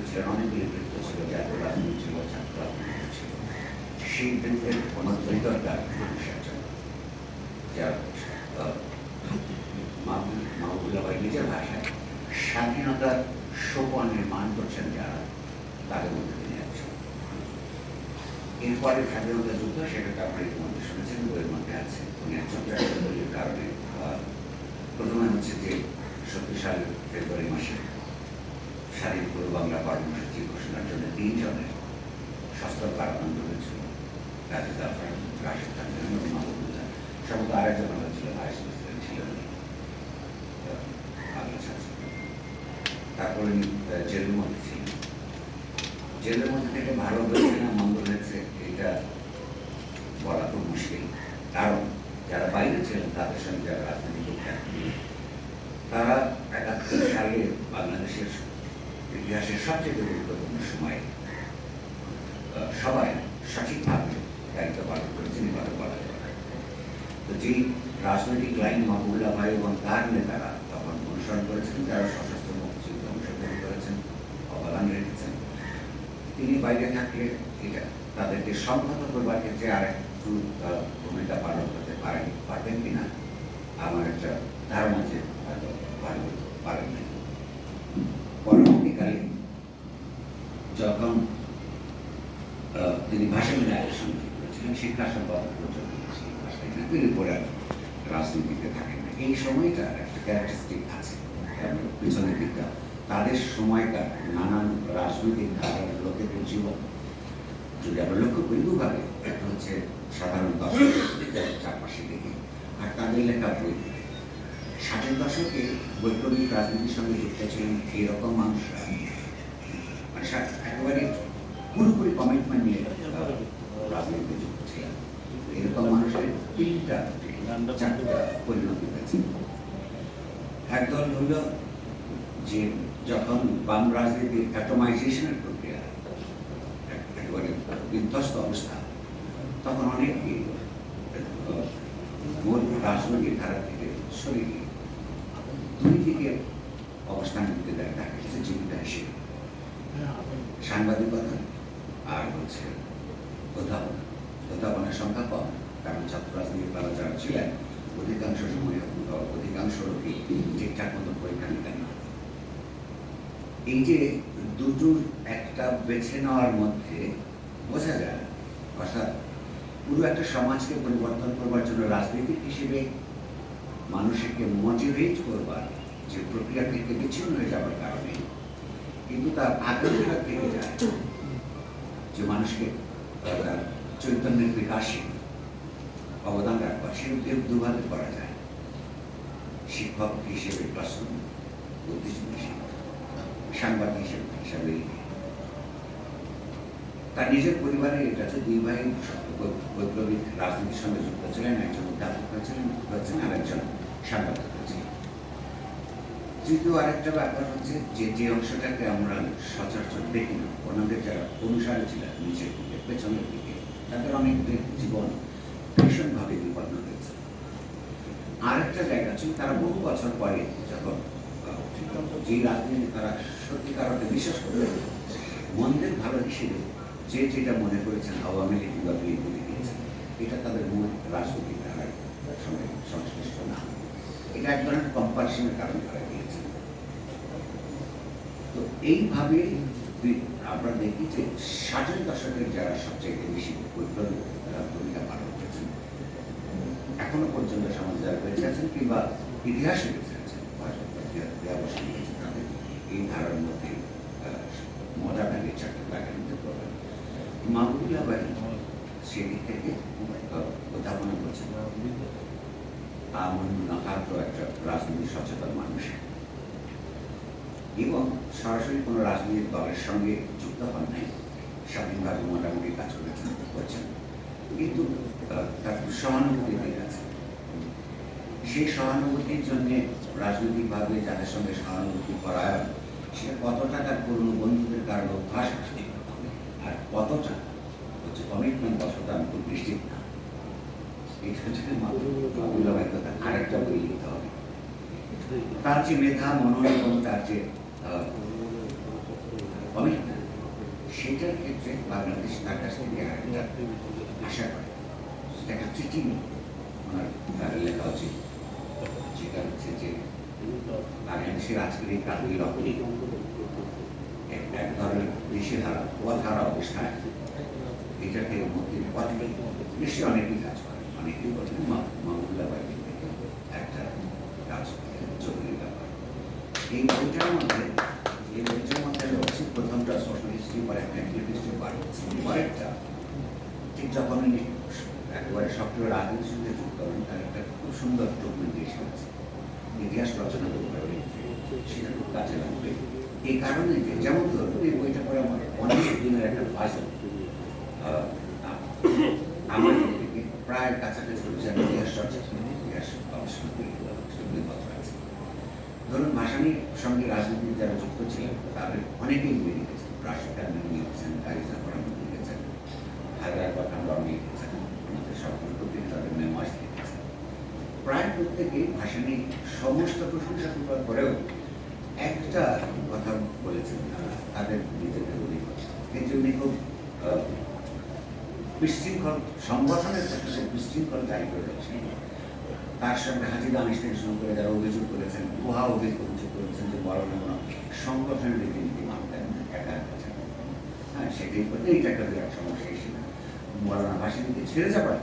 ছিল রাজনীতি ছিল স্বাধীনতার সোপান নির্মাণ করছেন যারা তাদের মধ্যে তিনি একজন এরপরে স্বাধীনতা যুদ্ধ সেটা তো আপনি ইতিমধ্যে শুনেছেন বইয়ের মধ্যে আছে উনি একজন কারণে প্রথমে হচ্ছে যে সালের ফেব্রুয়ারি মাসে স্বাধীন পূর্ব বাংলা কর্মসূচি ঘোষণার জন্য তিনজনের সস্তর কারাদণ্ড হয়েছিল রাজু জাফর রাশেদ মাহবুবুল্লাহ আমরা ছিল ভাইস প্রেসিডেন্ট তারপরে জেলের মধ্যে ছিল জেলের মধ্যে থেকে ভালো হয়েছে না মন্দ হয়েছে এটা বলা খুব মুশকিল কারণ যারা বাইরে ছিলেন তাদের সঙ্গে যারা রাজনীতি করতেন তারা একাত্তর সালে বাংলাদেশের ইতিহাসের সবচেয়ে গুরুত্বপূর্ণ সময়ে আহ, সবাই সঠিকভাবে দায়িত্ব পালন করেছেন এভাবে বলা যায় তো রাজনৈতিক লাইন মাহবুল্লাহ ভাই এবং তার নেতারা তখন অনুসরণ করেছেন যারা সশস্ত্র মুক্তিযুদ্ধে অংশগ্রহণ করেছেন, অবদান রেখেছেন। তিনি বাইরে থাকলে এটা তাদেরকে সংহত করবার ক্ষেত্রে আর একটু ভূমিকা পালন করতে পারেন, পারবেন কিনা আমার একটা ধারণা যে হয়তো পারেন নাই। পরবর্তীকালে যখন তিনি ভাষা বিনায়কের করেছিলেন শিক্ষাসন পর্যন্ত তিনি পরে আর রাজনীতিতে থাকেন না, এই সময়টা একটা ক্যারেক্টারিস্টিক আছে। পিছনের দিকটা, তাদের সময়কার নানান রাজনৈতিক ধারার লোকেদের জীবন। যদি আমরা লক্ষ্য করি দুভাবে একটা হচ্ছে সাধারণ দর্শকের চারপাশে দেখি, আর তাদের লেখা বই ষাটের দশকে বৈপ্লবিক রাজনীতির সঙ্গে যুক্ত ছিলেন এইরকম মানুষরা। মানে একেবারে পুরোপুরি কমিটমেন্ট নিয়ে আহ, রাজনীতিতে যুক্ত ছিলেন এরকম মানুষের তিনটা চারটা পরিণতি হয়েছে। একদল হল যে যখন বাম রাজনীতির অ্যাটমাইজেশনের প্রক্রিয়া এক- একেবারে বিধ্বস্ত অবস্থা তখন অনেকে মূল রাজনৈতিক ধারা থেকে সরে গিয়ে দুই দিকে অবস্থান নিতে দেখা দেখা গেছে জীবিকা হিসেবে। সাংবাদিকতা আর হচ্ছে অধ্যাপনা অধ্যাপনার সংখ্যা কম। কারণ ছাত্র রাজনীতির তারা যারা ছিলেন, অধিকাংশ সময় অধিকাংশ লোকই ঠিকঠাক মতো পরীক্ষা নিতেন না। এই যে দুটোর একটা বেছে নেওয়ার মধ্যে বোঝা যায়, অর্থাৎ পুরো একটা সমাজকে পরিবর্তন করবার জন্য রাজনীতিক হিসেবে মানুষকে মোটিভেট করবার যে প্রক্রিয়া থেকে বিচ্ছিন্ন হয়ে যাওয়ার কারণে কিন্তু তার আকাঙ্ক্ষা থেকে যায় যে মানুষকে চৈতন্যের বিকাশে অবদান রাখবার সে দুভাবে করা যায়। শিক্ষক হিসেবে ক্লাসরুম বুদ্ধিজীবী হিসেবে সাংবাদিক হিসেবে তার নিজের পরিবারে এটা যে দুই ভাই বৈপ্লবিক রাজনীতির সঙ্গে যুক্ত ছিলেন, একজন অধ্যাপক হয়েছিলেন হয়েছেন আর একজন সাংবাদিক হয়েছিলেন তৃতীয় আরেকটা ব্যাপার হচ্ছে যে যে অংশটাকে আমরা সচরাচর দেখি না। ওনাদের যারা অনুসারী ছিলেন নিচের দিকে, পেছনের দিকে, তাদের অনেক জীবন ভীষণভাবে বিপন্ন হয়েছে। আরেকটা জায়গা ছিল তারা বহু বছর পরে যখন যে রাজনীতি তারা সত্যিকার অর্থে বিশ্বাস করতেন মন্দের ভালো হিসেবে যে যেটা মনে করেছেন আওয়ামী লীগ বা বিএনপি এটা তাদের মূল রাজনৈতিক ধারার সঙ্গে সংশ্লিষ্ট না। এটা এক ধরনের কম্পালশনের কারণে তারা দিয়েছেন তো এইভাবে আমরা দেখি যে ষাটের দশকের যারা সবচেয়ে বেশি বৈপ্লবিক ভূমিকা পালন এখনও পর্যন্ত সমাজে যারা বেঁচে আছেন কিংবা ইতিহাসে বেঁচে আছেন? দেওয়াবসী গেছে তাদের এই ধারার মধ্যে মজা লাগে চাকরি লাগে নিতে পারবেন মাহবুবুল্লাহ ভাই সেদিক থেকে উদ্ভাবনা করছেন আমন নাকাত একটা রাজনীতি সচেতন মানুষ। এবং সরাসরি কোনো রাজনৈতিক দলের সঙ্গে যুক্ত হন নাই। স্বাধীনভাবে মোটামুটি কাজ করেছেন, করছেন। কিন্তু তার সহানুভূতি আছে সেই সহানুভূতির জন্য রাজনৈতিকভাবে যাদের সঙ্গে সহানুভূতি করায় সে কতটা তার পুরনো বন্ধুদের কারণে অভ্যাস আছে, আর কতটা হচ্ছে কমিটমেন্ট কতটা আমি খুব নিশ্চিত না। এটা হচ্ছে কথা আরেকটা বই লিখতে হবে। তার যে মেধা মনন তার যে কমিটমেন্ট সেটার ক্ষেত্রে বাংলাদেশ তার কাছ থেকে আরেকটা আশা করে একটা চিঠি ওনার লেখা উচিত যেটা হচ্ছে যে বাংলাদেশের আজকের এই প্রান্তিক রকমই এক ধরনের দিশেহারা পথহারা অবস্থায় এটাকে মুক্তির পথে নিশ্চয়ই অনেকেই কাজ করে অনেকেই বলেন মামুল্লা থেকে একটা কাজ করে জরুরি ব্যাপার এই বইটার মধ্যে এই বইটার মধ্যে রয়েছে প্রথমটা সোশ্যাল হিস্ট্রি পরে একটা হিস্ট্রি পার্ট পরেরটা উনি একেবারে সক্রিয় রাজনীতির সঙ্গে যুক্ত হন তার একটা খুব সুন্দর ডকুমেন্টেশন আছে। ইতিহাস রচনা করতে পারবে সেটা খুব কাজে লাগবে। এই কারণে যে যেমন ধরুন, এই বইটা পড়ে আমার অনেক দিনের একটা পাজল আমরা প্রায় কাছাকাছি হচ্ছে আমি ইতিহাস চর্চা ইতিহাস গবেষণা করি কথা আছে। ধরুন, ভাসানির সঙ্গে রাজনীতি যারা যুক্ত ছিলেন, তাদের অনেকেই বই লিখেছেন রাশিদ খান লিখেছেন কারিজা ফরাম লিখেছেন হায়দার পাঠান রমি লিখেছেন আমাদের সকল প্রতি তাদের মেমাস লিখেছেন প্রায় প্রত্যেকেই ভাসানি সমস্ত প্রশংসা করার পরেও একটা কথা বলেছেন তাদের নিজেদের অভিজ্ঞতা এই খুব বিশৃঙ্খল সংগঠনের ক্ষেত্রে বিশৃঙ্খল জারি করে রয়েছেন তার সঙ্গে হাজির আনুষ্ঠানিক শুরু করে যারা অভিযোগ করেছেন উহা অভিযোগ অভিযোগ করেছেন যে বড় কোনো সংগঠনের রীতিনীতি মানতেন না, একা। হ্যাঁ সেটাই এইটা একটা বিরাট সমস্যা এসে মৌলানা ভাষিনীকে ছেড়ে যাবার